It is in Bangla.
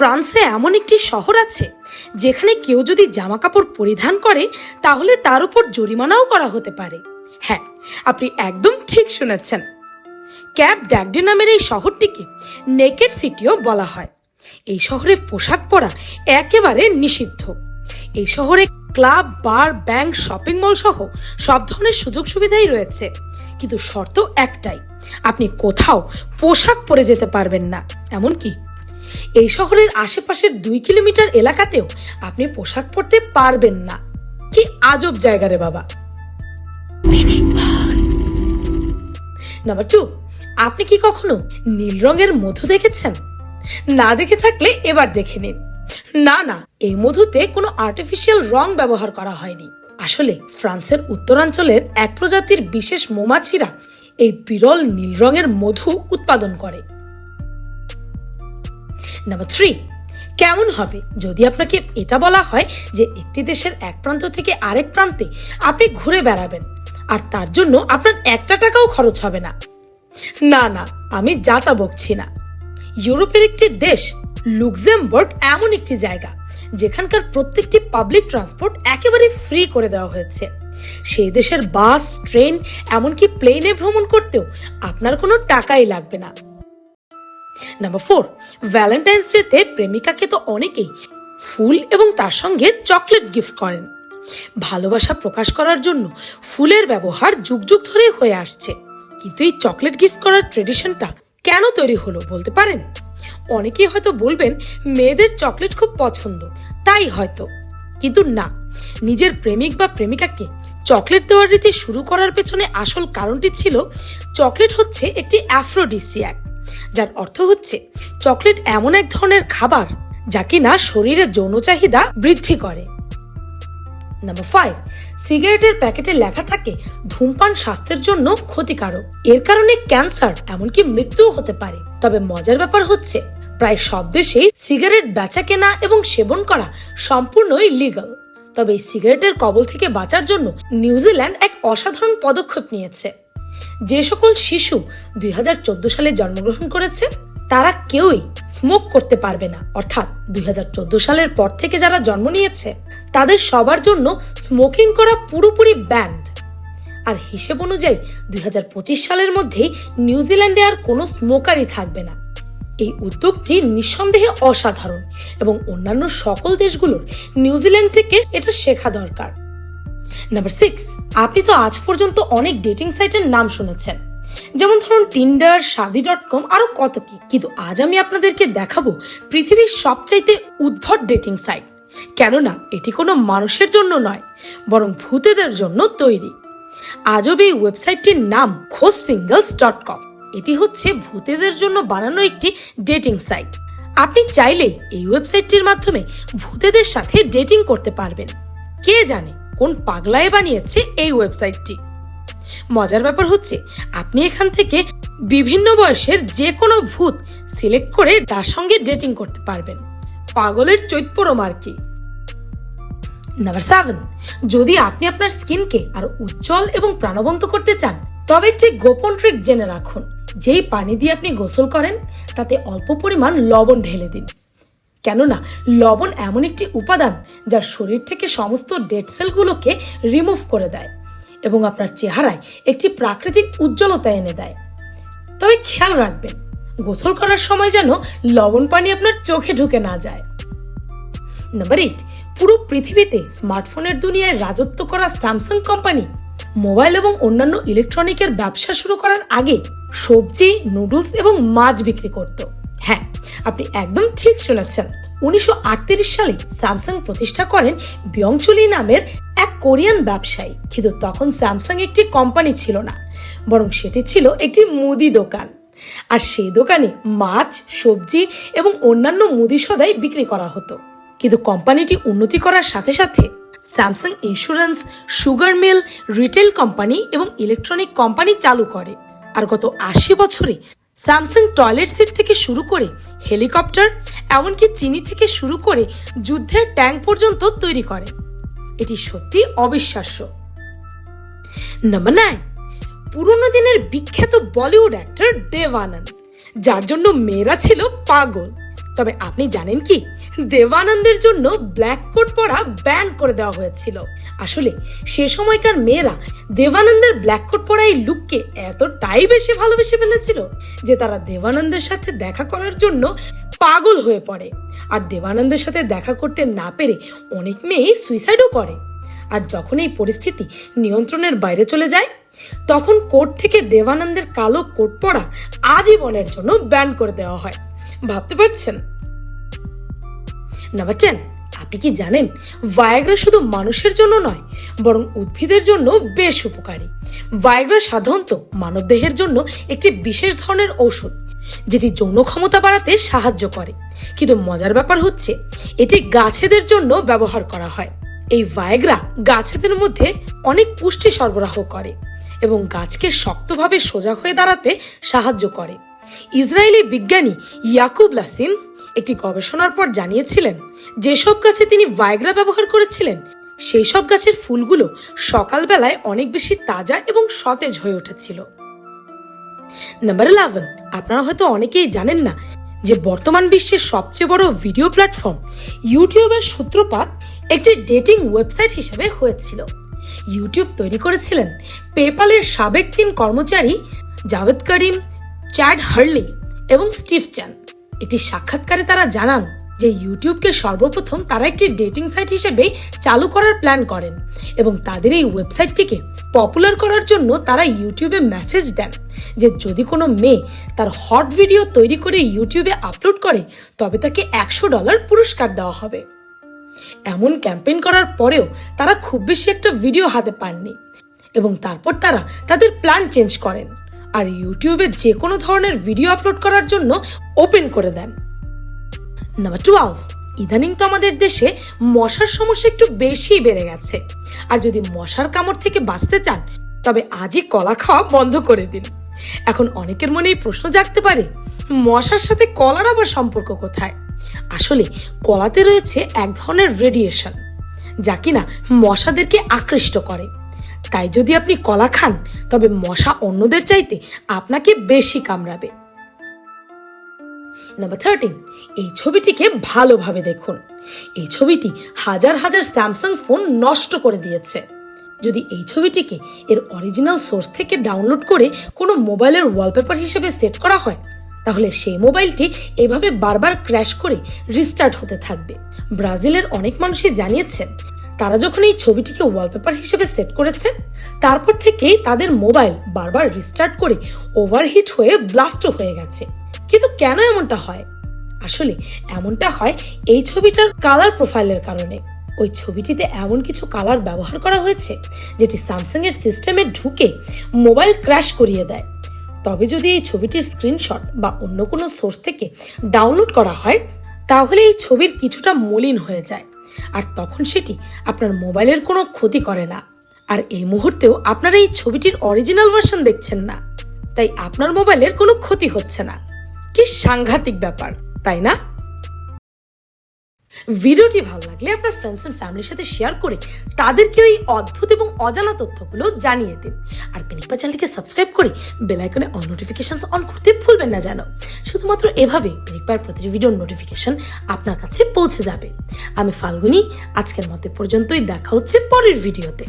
ফ্রান্সে এমন একটি শহর আছে, যেখানে কেউ যদি জামা কাপড় পরিধান করে, তাহলে তার উপর জরিমানাও করা হতে পারে। হ্যাঁ আপনি একদম ঠিক শুনেছেন। ক্যাব ড্যাগডে নামের এই শহরটিকে নেকেড সিটিও বলা হয়। এই শহরে পোশাক পরা একেবারে নিষিদ্ধ। এই শহরে club, bar, bank, shopping mall সহ সব ধরনের সুযোগ সুবিধাই রয়েছে। কিন্তু শর্ত একটাই, আপনি কোথাও পোশাক পরে যেতে পারবেন না। এমনকি এই শহরের আশেপাশের দুই কিলোমিটার এলাকাতেও আপনি পোশাক পরতে পারবেন না। কি আজব জায়গা রে বাবা। নাম্বার টু আপনি কি কখনো নীল রঙের মধু দেখেছেন? না দেখে থাকলে এবার দেখে নিন। না না, এই মধুতে কোনো আর্টিফিশিয়াল রং ব্যবহার করা হয়নি। আসলে ফ্রান্সের উত্তরাঞ্চলের এক প্রজাতির বিশেষ মৌমাছিরা এই বিরল নীল রঙের মধু উৎপাদন করে। নাম্বার থ্রি কেমন হবে? যদি আপনাকে এটা বলা হয় যে একটি দেশের এক প্রান্ত থেকে আরেক প্রান্তে আপনি ঘুরে বেড়াবেন, আর তার জন্য আপনার একটা টাকাও খরচ হবে না। না না, আমি যাতা বকছি না। ইউরোপের একটি দেশ, লুক্সেমবার্গ, এমন একটি জায়গা, যেখানকার প্রত্যেকটি পাবলিক ট্রান্সপোর্ট একেবারে ফ্রি করে দেওয়া হয়েছে। সেই দেশের বাস, ট্রেন, এমনকি প্লেনে ভ্রমণ করতেও আপনার কোনো টাকাই লাগবে না। নাম্বার ফোর ভ্যালেন্টাইন্স ডেতে প্রেমিকাকে তো অনেকেই ফুল এবং তার সঙ্গে চকলেট গিফট করেন। ভালোবাসা প্রকাশ করার জন্য ফুলের ব্যবহার যুগ যুগ ধরে হয়ে আসছে। কিন্তু এই চকলেট গিফট করার ট্রেডিশনটা কেন তৈরি হলো বলতে পারেন? অনেকেই হয়তো বলবেন, মেয়েদের চকলেট খুব পছন্দ। তাই হয়তো। কিন্তু না, নিজের প্রেমিক বা প্রেমিকাকে চকলেট দেওয়ার রীতি শুরু করার পেছনে আসল কারণটি ছিল চকলেট হচ্ছে একটি অ্যাফ্রোডিসিয়াক যার অর্থ হচ্ছে চকলেট এমন এক ধরনের খাবার যা কিনা শরীরে যৌন চাহিদা বৃদ্ধি করে। নাম্বার ফাইভ সিগারেটের প্যাকেটে লেখা থাকে, ধূমপান স্বাস্থ্যের জন্য ক্ষতিকারক। এর কারণে ক্যান্সার, এমনকি মৃত্যুও হতে পারে। তবে মজার ব্যাপার হচ্ছে, প্রায় সব দেশেই সিগারেট বেচা কেনা এবং সেবন করা সম্পূর্ণই লিগাল তবে এই সিগারেটের কবল থেকে বাঁচার জন্য নিউজিল্যান্ড এক অসাধারণ পদক্ষেপ নিয়েছে। যে সকল শিশু দুই হাজার চোদ্দ সালে জন্মগ্রহণ করেছে, তারা কেউই স্মোক করতে পারবে না। অর্থাৎ দুই হাজার চোদ্দ সালের পর থেকে যারা জন্ম নিয়েছে, তাদের সবার জন্য স্মোকিং করা পুরোপুরি ব্যান্ড আর হিসেব অনুযায়ী দুই হাজার পঁচিশ সালের মধ্যেই নিউজিল্যান্ডে আর কোনো স্মোকারই থাকবে না। এই উদ্যোগটি নিঃসন্দেহে অসাধারণ এবং অন্যান্য সকল দেশগুলোর নিউজিল্যান্ড থেকে এটা শেখা দরকার। নাম্বার সিক্স আপনি তো আজ পর্যন্ত অনেক ডেটিং সাইটের নাম শুনেছেন। যেমন ধরুন টিন্ডার শাদি ডট কম আরও কত কি। কিন্তু আজ আমি আপনাদেরকে দেখাবো পৃথিবীর সবচাইতে উদ্ভট ডেটিং সাইট কেননা এটি কোনো মানুষের জন্য নয়, বরং ভূতেদের জন্য তৈরি। আজব এই ওয়েবসাইটটির নাম খোঁজ সিঙ্গলস ডট কম। এটি হচ্ছে ভূতেদের জন্য বানানো একটি ডেটিং সাইট আপনি চাইলেই এই ওয়েবসাইটটির মাধ্যমে ভূতেদের সাথে ডেটিং করতে পারবেন। কে জানে? কোন পাগলায় বানিয়েছে এই ওয়েবসাইটটি। মজার ব্যাপার হচ্ছে, আপনি এখান থেকে বিভিন্ন বয়সের যে কোনো ভূত সিলেক্ট করে তার সঙ্গে ডেটিং করতে পারবেন। পাগলের চৈতপরম আর কি নাম্বার সেভেন, যদি আপনি আপনার স্কিনকে আরও উজ্জ্বল এবং প্রাণবন্ত করতে চান, তবে একটি গোপন ট্রিক জেনে রাখুন। যেই পানি দিয়ে আপনি গোসল করেন, তাতে অল্প পরিমাণ লবণ ঢেলে দিন। কেননা লবণ এমন একটি উপাদান যা শরীর থেকে সমস্ত ডেড সেলগুলোকে রিমুভ করে দেয় এবং আপনার চেহারায় একটি প্রাকৃতিক উজ্জ্বলতা এনে দেয়। তবে খেয়াল রাখবেন, গোসল করার সময় যেন লবণ পানি আপনার চোখে ঢুকে না যায়। নাম্বার এইট পুরো পৃথিবীতে স্মার্টফোনের দুনিয়ায় রাজত্ব করা স্যামসাং কোম্পানি মোবাইল এবং অন্যান্য ইলেকট্রনিকের ব্যবসা শুরু করার আগে সবজি নুডলস এবং মাছ বিক্রি করত। হ্যাঁ আপনি একদম ঠিক শুনেছেন। উনিশশো সালে স্যামসাং প্রতিষ্ঠা করেন বিয়ংচুলি নামের এক কোরিয়ান ব্যবসায়ী। কিন্তু তখন স্যামসাং একটি কোম্পানি ছিল না, বরং সেটি ছিল একটি মুদি দোকান। আর সেই দোকানে মাছ, সবজি এবং অন্যান্য মুদি সদাই বিক্রি করা হতো। কিন্তু কোম্পানিটি উন্নতি করার সাথে সাথে Samsung insurance, sugar mill, retail company এবং ইলেকট্রনিক কোম্পানি চালু করে। আর গত আশি বছরে স্যামসাং টয়লেট সিট থেকে শুরু করে হেলিকপ্টার, এমনকি চিনি থেকে শুরু করে যুদ্ধের ট্যাঙ্ক পর্যন্ত তৈরি করে। এটি সত্যি অবিশ্বাস্য। নাম্বার নাইন পুরোনো দিনের বিখ্যাত বলিউড অ্যাক্টর দেব আনন্দ, যার জন্য মেয়েরা ছিল পাগল। তবে আপনি জানেন কি? দেবানন্দের জন্য ব্ল্যাক কোট পরা ব্যান করে দেওয়া হয়েছিল। আসলে সে সময়কার মেয়েরা দেবানন্দের ব্ল্যাক কোট পরা এই লুককে এতটাই বেশি ভালোবেসে ফেলেছিল যে তারা দেবানন্দের সাথে দেখা করার জন্য পাগল হয়ে পড়ে। আর দেবানন্দের সাথে দেখা করতে না পেরে অনেক মেয়ে সুইসাইডও করে। আর যখন এই পরিস্থিতি নিয়ন্ত্রণের বাইরে চলে যায়, তখন কোর্ট থেকে দেবানন্দের কালো কোট পরা আজীবনের জন্য ব্যান করে দেওয়া হয়। ভাবতে পারছেন? নাম্বার টেন আপনি কি জানেন ভায়াগ্রা শুধু মানুষের জন্য নয়, বরং উদ্ভিদের জন্য বেশ উপকারী। ভায়াগ্রা সাধারণত মানবদেহের জন্য একটি বিশেষ ধরনের ঔষধ, যেটি যৌন ক্ষমতা বাড়াতে সাহায্য করে। কিন্তু মজার ব্যাপার হচ্ছে, এটি গাছেদের জন্য ব্যবহার করা হয়। এই ভায়াগ্রা গাছেদের মধ্যে অনেক পুষ্টি সরবরাহ করে এবং গাছকে শক্তভাবে সোজা হয়ে দাঁড়াতে সাহায্য করে। ইসরায়েলি বিজ্ঞানী ইয়াকুব লাসিম একটি গবেষণার পর জানিয়েছিলেন, যেসব গাছে তিনি ভাইগ্রা ব্যবহার করেছিলেন সেই সব গাছের ফুলগুলো সকালবেলায় অনেক বেশি তাজা এবং সতেজ হয়ে উঠেছিল। নাম্বার ইলেভেন আপনারা হয়তো অনেকেই জানেন না যে বর্তমান বিশ্বের সবচেয়ে বড় ভিডিও প্ল্যাটফর্ম ইউটিউবের সূত্রপাত একটি ডেটিং ওয়েবসাইট হিসেবে হয়েছিল। ইউটিউব তৈরি করেছিলেন পেপালের সাবেক তিন কর্মচারী জাভেদ করিম চ্যাড হার্লি এবং স্টিভ চ্যান। একটি সাক্ষাৎকারে তারা জানান যে ইউটিউবকে সর্বপ্রথম তারা একটি ডেটিং সাইট হিসেবে চালু করার প্ল্যান করেন এবং তাদের এই ওয়েবসাইটটিকে পপুলার করার জন্য তারা ইউটিউবে মেসেজ দেন যে যদি কোনো মেয়ে তার হট ভিডিও তৈরি করে ইউটিউবে আপলোড করে, তবে তাকে একশো ডলার পুরস্কার দেওয়া হবে। এমন ক্যাম্পেইন করার পরেও তারা খুব বেশি একটা ভিডিও হাতে পাননি এবং তারপর তারা তাদের প্ল্যান চেঞ্জ করেন। আর ইউটিউবে যে কোনো ধরনের ভিডিও আপলোড করার জন্য ওপেন করে দেন। নাম্বার টুয়েলভ ইদানিং তো আমাদের দেশে মশার সমস্যা একটু বেশি বেড়ে গেছে। আর যদি মশার কামড় থেকে বাঁচতে চান, তবে আজই কলা খাওয়া বন্ধ করে দিন। এখন অনেকের মনে এই প্রশ্ন জাগতে পারে, মশার সাথে কলার আবার সম্পর্ক কোথায়? আসলে কলাতে রয়েছে এক ধরনের রেডিয়েশন যা কিনা মশাদেরকে আকৃষ্ট করে। তাই যদি আপনি কলা খান, তবে মশা অন্যদের চাইতে আপনাকে বেশি কামড়াবে। নাম্বার থার্টিন এই ছবিটিকে ভালোভাবে দেখুন। এই ছবিটি হাজার হাজার স্যামসাং ফোন নষ্ট করে দিয়েছে। যদি এই ছবিটিকে এর অরিজিনাল সোর্স থেকে ডাউনলোড করে কোনো মোবাইলের ওয়ালপেপার হিসেবে সেট করা হয়, তাহলে সেই মোবাইলটি এভাবে বারবার ক্র্যাশ করে রিস্টার্ট হতে থাকবে। ব্রাজিলের অনেক মানুষই জানিয়েছেন তারা যখন এই ছবিটিকে ওয়ালপেপার হিসেবে সেট করেছে, তারপর থেকেই তাদের মোবাইল বারবার রিস্টার্ট করে ওভারহিট হয়ে ব্লাস্টও হয়ে গেছে। কিন্তু কেন এমনটা হয়? আসলে এমনটা হয় এই ছবিটার কালার প্রোফাইলের কারণে। ওই ছবিটিতে এমন কিছু কালার ব্যবহার করা হয়েছে, যেটি স্যামসাং এর সিস্টেমে ঢুকে মোবাইল ক্র্যাশ করিয়ে দেয়। তবে যদি এই ছবিটির স্ক্রিনশট বা অন্য কোনো সোর্স থেকে ডাউনলোড করা হয়, তাহলে এই ছবির কিছুটা মলিন হয়ে যায়। আর তখন সেটি আপনার মোবাইলের কোনো ক্ষতি করে না। আর এই মুহূর্তেও আপনারা এই ছবিটির অরিজিনাল ভার্সন দেখছেন না। তাই আপনার মোবাইলের কোনো ক্ষতি হচ্ছে না। কি সাংঘাতিক ব্যাপার, তাই না? ভিডিওটি ভালো লাগলে আপনার ফ্রেন্ডস অ্যান্ড ফ্যামিলির সাথে শেয়ার করে তাদেরকে ওই অদ্ভুত এবং অজানা তথ্যগুলো জানিয়ে দিন। আর পেনিকপা চ্যানেলকে সাবস্ক্রাইব করে বেলাইকনে অল নোটিফিকেশন অন করতে ভুলবেন না জানো শুধুমাত্র এভাবে পেনিকপার প্রতিটি ভিডিওর নোটিফিকেশান আপনার কাছে পৌঁছে যাবে। আমি ফাল্গুনি, আজকের মতে পর্যন্তই, দেখা হচ্ছে পরের ভিডিওতে